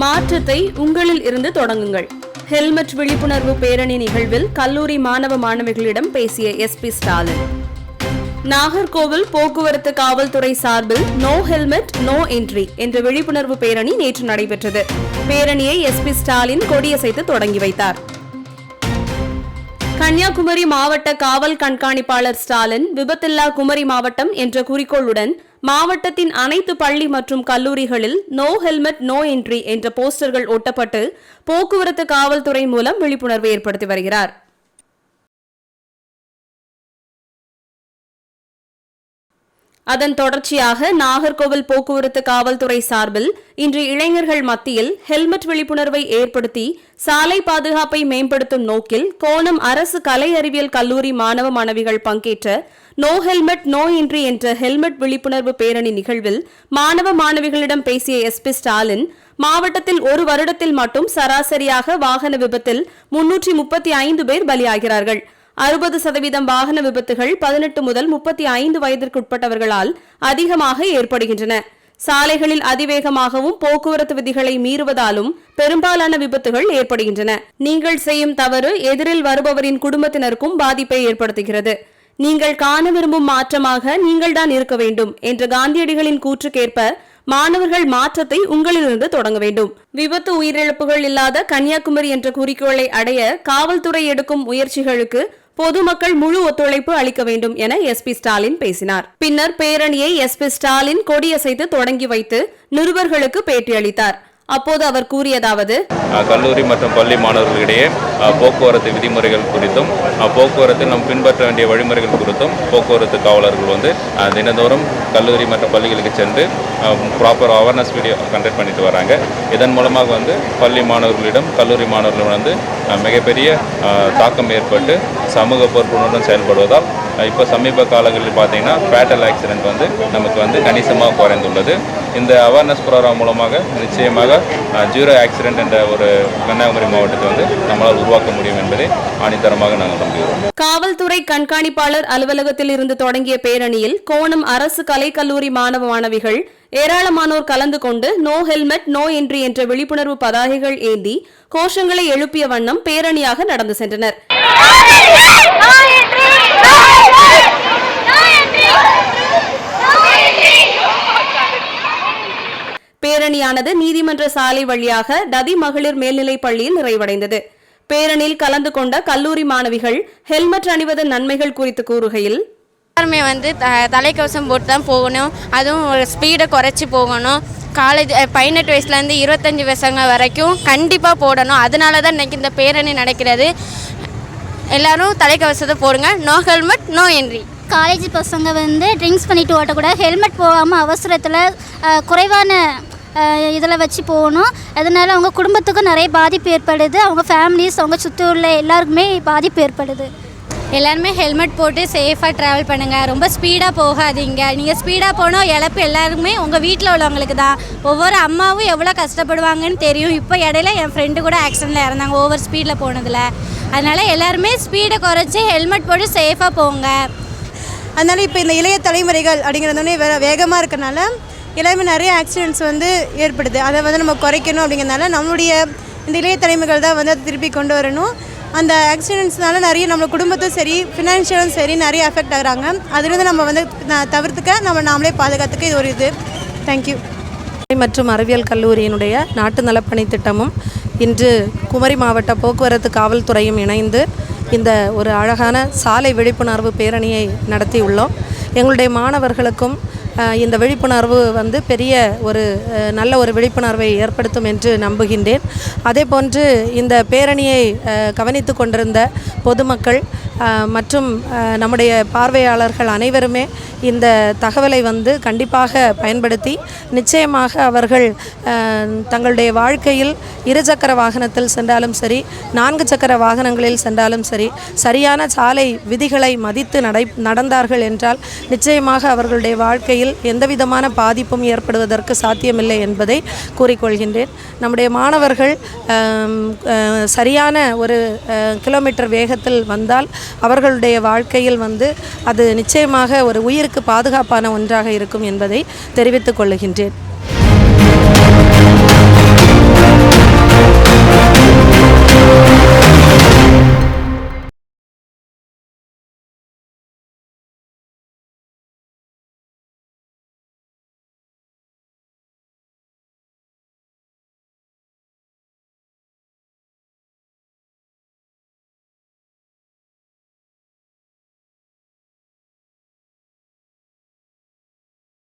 மாற்றத்தை உங்களில் இருந்து தொடங்குங்கள். ஹெல்மெட் விழிப்புணர்வு பேரணி நிகழ்வில் கல்லூரி மாணவ மாணவிகளிடம் பேசிய எஸ்பி ஸ்டாலின். நாகர்கோவில் போக்குவரத்து காவல்துறை சார்பில் நோ ஹெல்மெட் நோ என்ட்ரி என்ற விழிப்புணர்வு பேரணி நேற்று நடைபெற்றது. பேரணியை எஸ்பி ஸ்டாலின் கொடியசைத்து தொடங்கி வைத்தார். கன்னியாகுமரி மாவட்ட காவல் கண்காணிப்பாளர் ஸ்டாலின் விபத்தில்லா குமரி மாவட்டம் என்ற குறிக்கோளுடன் மாவட்டத்தின் அனைத்து பள்ளி மற்றும் கல்லூரிகளில் நோ ஹெல்மெட் நோ என்ட்ரி என்ற போஸ்டர்கள் ஒட்டப்பட்டு போக்குவரத்து காவல்துறை மூலம் விழிப்புணர்வு ஏற்படுத்தி வருகிறார். அதன் தொடர்ச்சியாக நாகர்கோவில் போக்குவரத்து காவல்துறை சார்பில் இன்று இளைஞர்கள் மத்தியில் ஹெல்மெட் விழிப்புணர்வை ஏற்படுத்தி சாலை பாதுகாப்பை மேம்படுத்தும் நோக்கில் கோணம் அரசு கலை அறிவியல் கல்லூரி மாணவ மாணவிகள் பங்கேற்ற நோ ஹெல்மெட் நோ இன்றி என்ற ஹெல்மெட் விழிப்புணர்வு பேரணி நிகழ்வில் மாணவ மாணவிகளிடம் பேசிய எஸ்பி ஸ்டாலின் மாவட்டத்தில் ஒரு வருடத்தில் மட்டும் சராசரியாக வாகன விபத்தில் முன்னூற்றி முப்பத்தி ஐந்து பேர் பலியாகிறார்கள். அறுபது சதவீதம் வாகன விபத்துகள் பதினெட்டு முதல் முப்பத்தி ஐந்து வயதிற்குட்பட்டவர்களால் அதிகமாக ஏற்படுகின்றன. சாலைகளில் அதிவேகமாகவும் போக்குவரத்து விதிகளை மீறுவதாலும் பெரும்பாலான விபத்துகள் ஏற்படுகின்றன. நீங்கள் செய்யும் தவறு எதிரில் வருபவரின் குடும்பத்தினருக்கும் பாதிப்பை ஏற்படுத்துகிறது. நீங்கள் காண விரும்பும் மாற்றமாக நீங்கள்தான் இருக்க வேண்டும் என்ற காந்தியடிகளின் கூற்றுக்கேற்ப மாணவர்கள் மாற்றத்தை உங்களிலிருந்து தொடங்க வேண்டும். விபத்து உயிரிழப்புகள் இல்லாத கன்னியாகுமரி என்ற குறிக்கோளை அடைய காவல்துறை எடுக்கும் முயற்சிகளுக்கு பொதுமக்கள் முழு ஒத்துழைப்பு அளிக்க வேண்டும் என எஸ்பி ஸ்டாலின் பேசினார். பின்னர் பேரணியை எஸ்பி ஸ்டாலின் கொடியசைத்து தொடங்கி வைத்து நிருபர்களுக்கு பேட்டியளித்தார். அப்போது அவர் கூறியதாவது கல்லூரி மற்றும் பள்ளி மாணவர்களிடையே போக்குவரத்து விதிமுறைகள் குறித்தும் போக்குவரத்தில் நாம் பின்பற்ற வேண்டிய வழிமுறைகள் குறித்தும் போக்குவரத்து காவலர்கள் வந்து தினந்தோறும் கல்லூரி மற்றும் பள்ளிகளுக்கு சென்று ப்ராப்பர் அவேர்னஸ் வீடியோ கண்டக்ட் பண்ணிட்டு வராங்க. இதன் மூலமாக வந்து பள்ளி மாணவர்களிடம் கல்லூரி மாணவர்களிடம் வந்து மிகப்பெரிய தாக்கம் ஏற்பட்டு சமூக பொறுப்புணர்வுடன் செயல்படுவதால் இப்போ சமீப காலங்களில் பார்த்தீங்கன்னா ஃபேட்டல் ஆக்சிடென்ட் வந்து நமக்கு வந்து கணிசமாக உள்ளது. இந்த அவேர்னஸ் ப்ரோக்ராம் மூலமாக நிச்சயமாக ஜீரோ ஆக்சிடென்ட் என்ற ஒரு கன்னியாகுமரி மாவட்டத்தை வந்து நம்மளால் உருவாக்க முடியும் என்பதை ஆணித்தரமாக நாங்கள் நம்புகிறோம். காவல்துறை கண்காணிப்பாளர் அலுவலகத்தில் இருந்து தொடங்கிய பேரணியில் கோணம் அரசு கலைக்கல்லூரி மாணவ மாணவிகள் ஏராளமானோர் கலந்து கொண்டு நோ ஹெல்மெட் நோ என்ட்ரி என்ற விழிப்புணர்வு பதாகைகள் ஏந்தி கோஷங்களை எழுப்பிய வண்ணம் பேரணியாக நடந்து சென்றனர். பேரணியானது நீதிமன்ற சாலை வழியாக டதி மகளிர் மேல்நிலைப் பள்ளியில் நிறைவடைந்தது. பேரணியில் கலந்து கொண்ட கல்லூரி மாணவிகள் ஹெல்மெட் அணிவதன் நன்மைகள் குறித்து கூறுகையில் எல்லாருமே வந்து த தலைக்கவசம் போட்டு தான் போகணும். அதுவும் ஒரு ஸ்பீடை குறைச்சி போகணும். காலேஜ் பதினெட்டு வயசுலேருந்து இருபத்தஞ்சி வயசுங்க வரைக்கும் கண்டிப்பாக போடணும். அதனால தான் இன்றைக்கி இந்த பேரணி நடக்கிறது. எல்லாரும் தலைக்கவசத்தை போடுங்க. No helmet no entry college பசங்க வந்து ட்ரிங்க்ஸ் பண்ணிட்டு ஓட்டக்கூடாது. ஹெல்மெட் போகாமல் அவசரத்தில் குறைவான இதில் வச்சு போகணும். அதனால அவங்க குடும்பத்துக்கும் நிறைய பாதிப்பு ஏற்படுது. அவங்க ஃபேமிலிஸ் அவங்க சுற்றி உள்ள எல்லாருக்குமே பாதிப்பு ஏற்படுது. எல்லாருமே ஹெல்மெட் போட்டு சேஃபாக ட்ராவல் பண்ணுங்கள் ரொம்ப ஸ்பீடாக போகாதீங்க. நீங்கள் ஸ்பீடாக போனால் இழப்பு எல்லாருக்குமே உங்கள் வீட்டில் உள்ளவங்களுக்கு தான். ஒவ்வொரு அம்மாவும் எவ்வளோ கஷ்டப்படுவாங்கன்னு தெரியும். இப்போ இடையில என் ஃப்ரெண்டு கூட ஆக்சிடெண்ட்டில் இறந்தாங்க. ஓவர் ஸ்பீடில் போனதில். அதனால் எல்லாருமே ஸ்பீடை குறைச்சி ஹெல்மெட் போட்டு சேஃபாக போங்க. அதனால் இப்போ இந்த இளைய தலைமுறைகள் அப்படிங்கிறது வந்து வே வேகமாக இருக்கனால எல்லாருமே நிறைய ஆக்சிடென்ட்ஸ் வந்து ஏற்படுது. அதை வந்து நம்ம குறைக்கணும் அப்படிங்கிறதுனால நம்மளுடைய இந்த இளைய தலைமைகள் தான் வந்து அதை திருப்பி கொண்டு வரணும். அந்த ஆக்சிடென்ட்ஸ்னால நிறைய நம்ம குடும்பத்தும் சரி ஃபினான்ஷியலும் சரி நிறைய அஃபெக்ட் ஆகுறாங்க. அதுலேருந்து நம்ம வந்து தவிர்த்துக்க நம்ம நாமளே பாதுகாத்துக்க இது ஒரு இது. தேங்க்யூ மற்றும் அறிவியல் கல்லூரியினுடைய நாட்டு நலப்பணி திட்டமும் இன்று குமரி மாவட்ட போக்குவரத்து காவல்துறையும் இணைந்து இந்த ஒரு அழகான சாலை விழிப்புணர்வு பேரணியை நடத்தியுள்ளோம். எங்களுடைய மாணவர்களுக்கும் இந்த விழிப்புணர்வு வந்து பெரிய ஒரு நல்ல ஒரு விழிப்புணர்வை ஏற்படுத்தும் என்று நம்புகின்றேன். அதே போன்று இந்த பேரணியை கவனித்து கொண்டிருந்த பொதுமக்கள் மற்றும் நம்முடைய பார்வையாளர்கள் அனைவருமே இந்த தகவலை வந்து கண்டிப்பாக பயன்படுத்தி நிச்சயமாக அவர்கள் தங்களுடைய வாழ்க்கையில் இருசக்கர வாகனத்தில் சென்றாலும் சரி நான்கு சக்கர வாகனங்களில் சென்றாலும் சரி சரியான சாலை விதிகளை மதித்து நடை நடந்தார்கள் என்றால் நிச்சயமாக அவர்களுடைய வாழ்க்கையில் எந்தவிதமான பாதிப்பும் ஏற்படுவதற்கு சாத்தியமில்லை என்பதை கூறிக்கொள்கின்றேன். நம்முடைய மாணவர்கள் சரியான ஒரு கிலோமீட்டர் வேகத்தில் வந்தால் அவர்களுடைய வாழ்க்கையில் வந்து அது நிச்சயமாக ஒரு உயிருக்கு பாதுகாப்பான ஒன்றாக இருக்கும் என்பதை தெரிவித்துக் கொள்ளுகின்றேன்